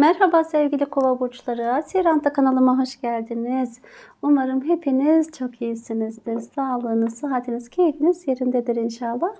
Merhaba sevgili kova burçları. Asiranta kanalıma hoş geldiniz. Umarım hepiniz çok iyisinizdir. Sağlığınız, sıhhatiniz, keyfiniz yerindedir inşallah.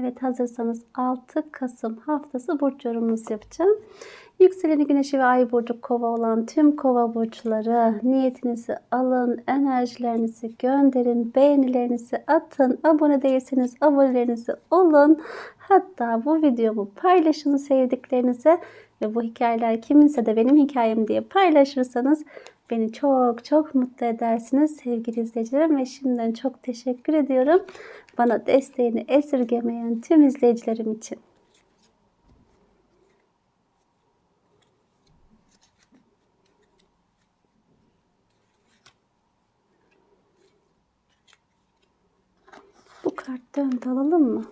Evet hazırsanız 6 Kasım haftası burç yorumumuzu yapacağım. Yükseleni güneşi ve ay burcu kova olan tüm kova burçları niyetinizi alın, enerjilerinizi gönderin, beğenilerinizi atın, abone değilseniz abonelerinizi olun. Hatta bu videomu paylaşın sevdiklerinize ve bu hikayeler kiminse de benim hikayem diye paylaşırsanız beni çok çok mutlu edersiniz sevgili izleyicilerim ve şimdiden çok teşekkür ediyorum bana desteğini esirgemeyen tüm izleyicilerim için. Bu karttan alalım mı?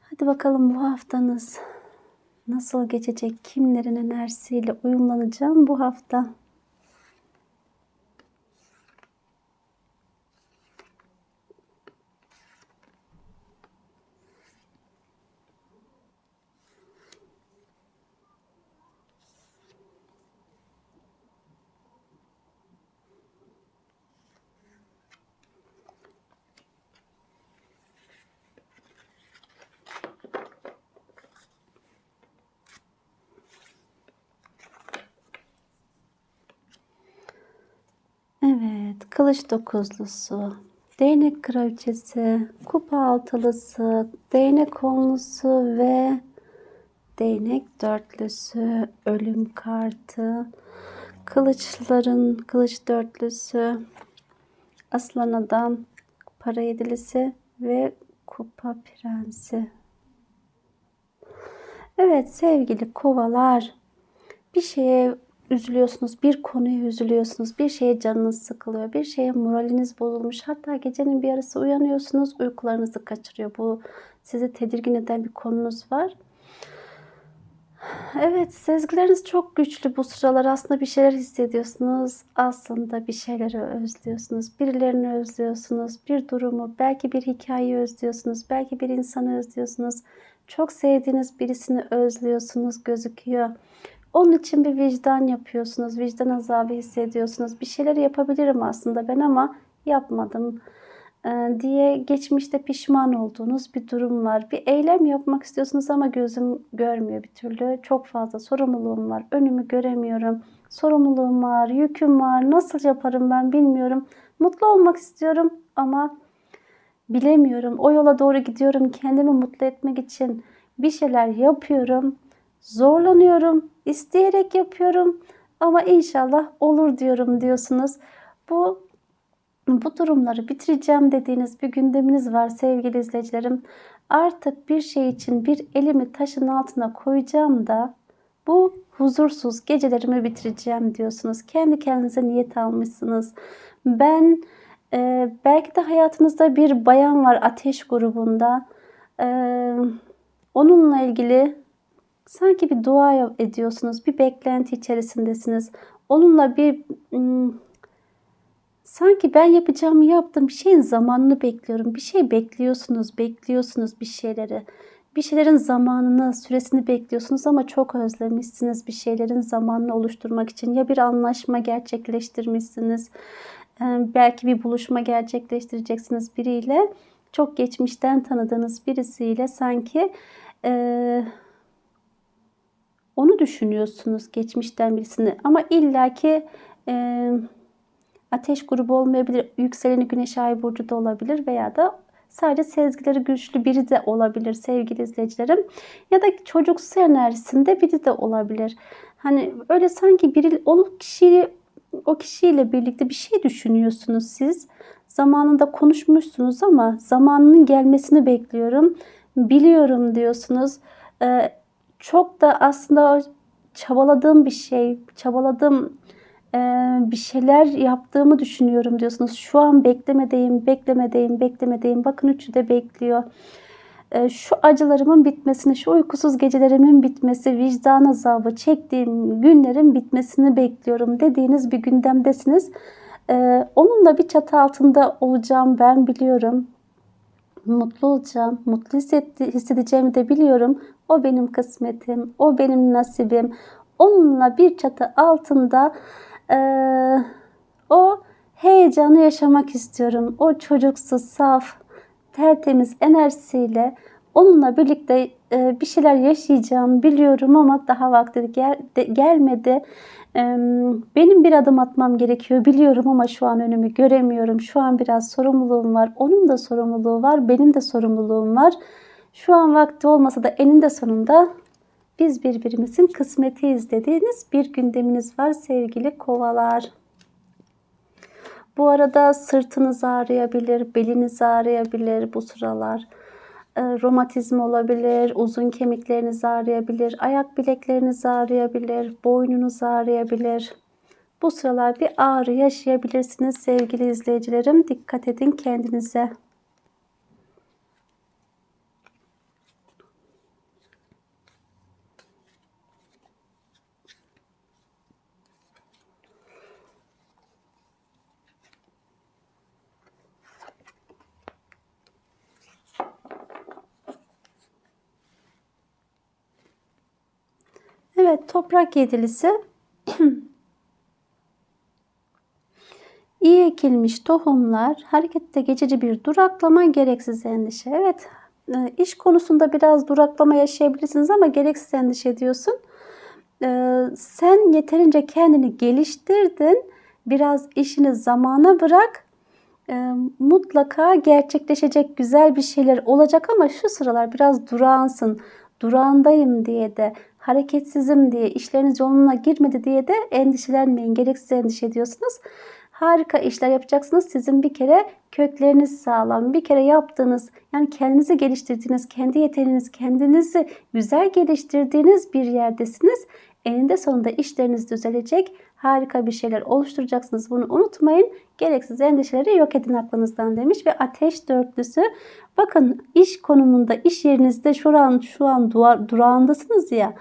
Hadi bakalım bu haftanız nasıl geçecek? Kimlerin enerjisiyle uyumlanacağım bu hafta? Evet, kılıç dokuzlusu, değnek kraliçesi, kupa altılısı, değnek onlusu ve değnek dörtlüsü, ölüm kartı, kılıçların kılıç dörtlüsü, aslan adam, para yedilisi ve kupa prensi. Evet sevgili kovalar, bir şeye üzülüyorsunuz, bir konuya üzülüyorsunuz, bir şeye canınız sıkılıyor, bir şeye moraliniz bozulmuş. Hatta gecenin bir yarısı uyanıyorsunuz, uykularınızı kaçırıyor. Bu sizi tedirgin eden bir konunuz var. Evet, sezgileriniz çok güçlü bu sıralar. Aslında bir şeyler hissediyorsunuz. Aslında bir şeyleri özlüyorsunuz. Birilerini özlüyorsunuz. Bir durumu, belki bir hikayeyi özlüyorsunuz. Belki bir insanı özlüyorsunuz. Çok sevdiğiniz birisini özlüyorsunuz gözüküyor. Onun için bir vicdan yapıyorsunuz. Vicdan azabı hissediyorsunuz. Bir şeyler yapabilirim aslında ben ama yapmadım diye geçmişte pişman olduğunuz bir durum var. Bir eylem yapmak istiyorsunuz ama gözüm görmüyor bir türlü. Çok fazla sorumluluğum var. Önümü göremiyorum. Sorumluluğum var, yüküm var. Nasıl yaparım ben bilmiyorum. Mutlu olmak istiyorum ama bilemiyorum. O yola doğru gidiyorum. Kendimi mutlu etmek için bir şeyler yapıyorum. Zorlanıyorum. isteyerek yapıyorum. Ama inşallah olur diyorum diyorsunuz. Bu bu durumları bitireceğim dediğiniz bir gündeminiz var sevgili izleyicilerim. Artık bir şey için bir elimi taşın altına koyacağım da bu huzursuz gecelerimi bitireceğim diyorsunuz. Kendi kendinize niyet almışsınız. Ben e, belki de hayatınızda bir bayan var ateş grubunda. E, onunla ilgili sanki bir dua ediyorsunuz. Bir beklenti içerisindesiniz. Onunla bir Sanki ben yapacağımı yaptım. Bir şeyin zamanını bekliyorum. Bir şey bekliyorsunuz, bekliyorsunuz bir şeyleri. Bir şeylerin zamanını, süresini bekliyorsunuz ama çok özlemişsiniz bir şeylerin zamanını oluşturmak için. Ya bir anlaşma gerçekleştirmişsiniz. Belki bir buluşma gerçekleştireceksiniz biriyle. Çok geçmişten tanıdığınız birisiyle sanki e, onu düşünüyorsunuz geçmişten birisini. Ama illaki e, ateş grubu olmayabilir. Yükseleni güneş ay burcu da olabilir veya da sadece sezgileri güçlü biri de olabilir sevgili izleyicilerim. Ya da çocuksu enerjisinde biri de olabilir. Hani öyle sanki biri o kişiyi o kişiyle birlikte bir şey düşünüyorsunuz siz. Zamanında konuşmuşsunuz ama zamanının gelmesini bekliyorum. Biliyorum diyorsunuz. Ee, çok da aslında çabaladığım bir şey, çabaladığım bir şeyler yaptığımı düşünüyorum diyorsunuz. Şu an beklemedeyim, beklemedeyim, beklemedeyim. Bakın üçü de bekliyor. Şu acılarımın bitmesini, şu uykusuz gecelerimin bitmesi, vicdan azabı çektiğim günlerin bitmesini bekliyorum dediğiniz bir gündemdesiniz. Onunla bir çatı altında olacağım ben biliyorum. Mutlu olacağım, mutlu hissedeceğimi de biliyorum. O benim kısmetim, o benim nasibim. Onunla bir çatı altında e, o heyecanı yaşamak istiyorum. O çocuksu, saf, tertemiz enerjisiyle onunla birlikte bir şeyler yaşayacağım biliyorum ama daha vakti gel, gelmedi. Benim bir adım atmam gerekiyor biliyorum ama şu an önümü göremiyorum. Şu an biraz sorumluluğum var. Onun da sorumluluğu var. Benim de sorumluluğum var. Şu an vakti olmasa da eninde sonunda biz birbirimizin kısmetiyiz dediğiniz bir gündeminiz var sevgili kovalar. Bu arada sırtınız ağrıyabilir, beliniz ağrıyabilir bu sıralar. E, romatizm olabilir, uzun kemikleriniz ağrıyabilir, ayak bilekleriniz ağrıyabilir, boynunuz ağrıyabilir. Bu sıralar bir ağrı yaşayabilirsiniz sevgili izleyicilerim. Dikkat edin kendinize. Evet toprak yedilisi iyi ekilmiş tohumlar harekette geçici bir duraklama gereksiz endişe. Evet e, iş konusunda biraz duraklama yaşayabilirsiniz ama gereksiz endişe ediyorsun. E, sen yeterince kendini geliştirdin. Biraz işini zamana bırak. E, mutlaka gerçekleşecek güzel bir şeyler olacak ama şu sıralar biraz durağansın. Durağındayım diye de hareketsizim diye, işleriniz yoluna girmedi diye de endişelenmeyin. Gereksiz endişe ediyorsunuz. Harika işler yapacaksınız. Sizin bir kere kökleriniz sağlam. Bir kere yaptığınız, yani kendinizi geliştirdiğiniz, kendi yeteneğiniz, kendinizi güzel geliştirdiğiniz bir yerdesiniz. Eninde sonunda işleriniz düzelecek. Harika bir şeyler oluşturacaksınız. Bunu unutmayın. Gereksiz endişeleri yok edin aklınızdan demiş ve ateş dörtlüsü bakın iş konumunda iş yerinizde şu an şu an duvar, durağındasınız ya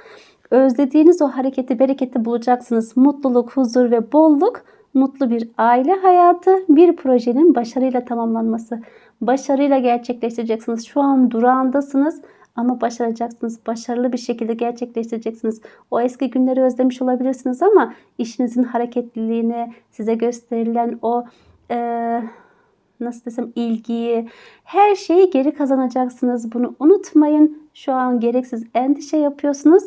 özlediğiniz o hareketi bereketi bulacaksınız. Mutluluk, huzur ve bolluk mutlu bir aile hayatı bir projenin başarıyla tamamlanması. Başarıyla gerçekleştireceksiniz. Şu an durağındasınız ama başaracaksınız. Başarılı bir şekilde gerçekleştireceksiniz. O eski günleri özlemiş olabilirsiniz ama işinizin hareketliliğini, size gösterilen o e, nasıl desem ilgiyi, her şeyi geri kazanacaksınız. Bunu unutmayın. Şu an gereksiz endişe yapıyorsunuz.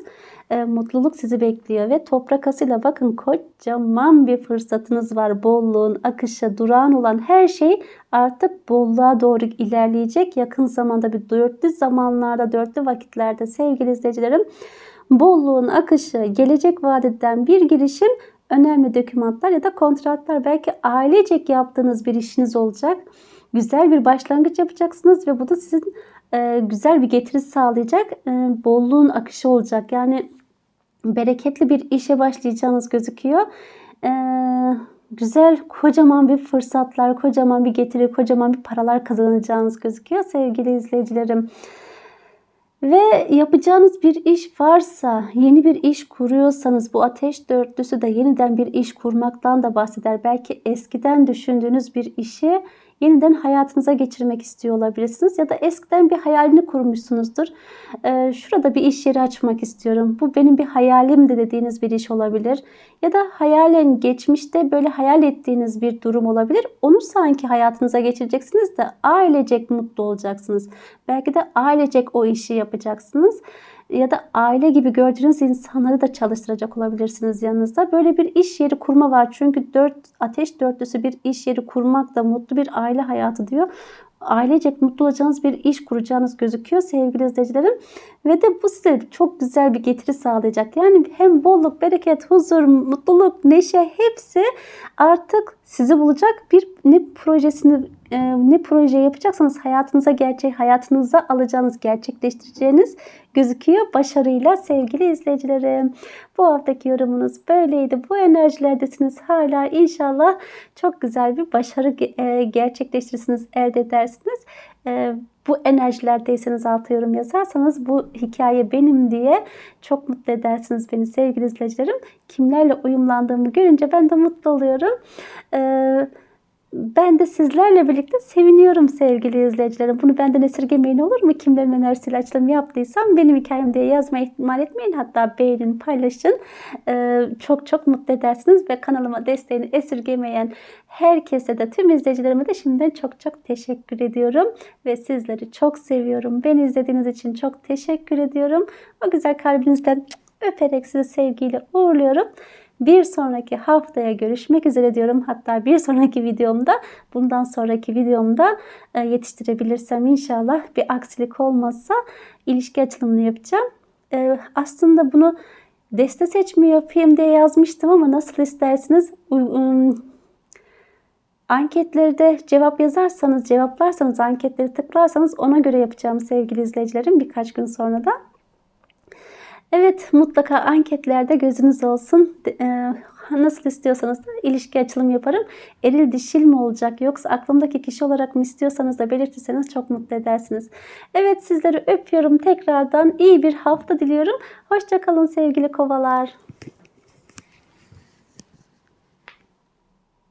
E, mutluluk sizi bekliyor ve toprak asıyla bakın kocaman bir fırsatınız var. Bolluğun, akışa, durağan olan her şey artık bolluğa doğru ilerleyecek. Yakın zamanda bir dörtlü zamanlarda, dörtlü vakitlerde sevgili izleyicilerim bolluğun akışı, gelecek vadeden bir girişim önemli dokümanlar ya da kontratlar belki ailecek yaptığınız bir işiniz olacak. Güzel bir başlangıç yapacaksınız ve bu da sizin e, güzel bir getiri sağlayacak. E, bolluğun akışı olacak. Yani bereketli bir işe başlayacağınız gözüküyor. E, güzel kocaman bir fırsatlar, kocaman bir getiri, kocaman bir paralar kazanacağınız gözüküyor sevgili izleyicilerim. Ve yapacağınız bir iş varsa, yeni bir iş kuruyorsanız bu ateş dörtlüsü de yeniden bir iş kurmaktan da bahseder. Belki eskiden düşündüğünüz bir işi yeniden hayatınıza geçirmek istiyor olabilirsiniz. Ya da eskiden bir hayalini kurmuşsunuzdur. Ee, şurada bir iş yeri açmak istiyorum. Bu benim bir hayalim de dediğiniz bir iş olabilir. Ya da hayalen geçmişte böyle hayal ettiğiniz bir durum olabilir. Onu sanki hayatınıza geçireceksiniz de ailecek mutlu olacaksınız. Belki de ailecek o işi yapacaksınız ya da aile gibi gördüğünüz insanları da çalıştıracak olabilirsiniz yanınızda. Böyle bir iş yeri kurma var. Çünkü dört ateş dörtlüsü bir iş yeri kurmak da mutlu bir aile hayatı diyor ailecek mutlu olacağınız bir iş kuracağınız gözüküyor sevgili izleyicilerim. Ve de bu size çok güzel bir getiri sağlayacak. Yani hem bolluk, bereket, huzur, mutluluk, neşe hepsi artık sizi bulacak bir ne projesini ne proje yapacaksanız hayatınıza gerçek hayatınıza alacağınız gerçekleştireceğiniz gözüküyor başarıyla sevgili izleyicilerim. Bu haftaki yorumunuz böyleydi. Bu enerjilerdesiniz hala inşallah çok güzel bir başarı e, gerçekleştirirsiniz, elde edersiniz. E, bu enerjilerdeyseniz altı yorum yazarsanız bu hikaye benim diye çok mutlu edersiniz beni sevgili izleyicilerim. Kimlerle uyumlandığımı görünce ben de mutlu oluyorum. Ee, ben de sizlerle birlikte seviniyorum sevgili izleyicilerim. Bunu benden esirgemeyin olur mu? Kimlerin enerjisiyle açılım yaptıysam benim hikayem diye yazmayı ihmal etmeyin. Hatta beğenin, paylaşın. Ee, çok çok mutlu edersiniz ve kanalıma desteğini esirgemeyen herkese de tüm izleyicilerime de şimdiden çok çok teşekkür ediyorum. Ve sizleri çok seviyorum. Beni izlediğiniz için çok teşekkür ediyorum. O güzel kalbinizden öperek sizi sevgiyle uğurluyorum. Bir sonraki haftaya görüşmek üzere diyorum. Hatta bir sonraki videomda, bundan sonraki videomda e, yetiştirebilirsem inşallah bir aksilik olmazsa ilişki açılımını yapacağım. E, aslında bunu deste seçimi yapayım diye yazmıştım ama nasıl isterseniz Anketleri de cevap yazarsanız, cevaplarsanız, anketleri tıklarsanız ona göre yapacağım sevgili izleyicilerim birkaç gün sonra da. Evet mutlaka anketlerde gözünüz olsun. E, nasıl istiyorsanız da ilişki açılım yaparım. Eril dişil mi olacak yoksa aklımdaki kişi olarak mı istiyorsanız da belirtirseniz çok mutlu edersiniz. Evet sizleri öpüyorum tekrardan. iyi bir hafta diliyorum. Hoşçakalın sevgili kovalar.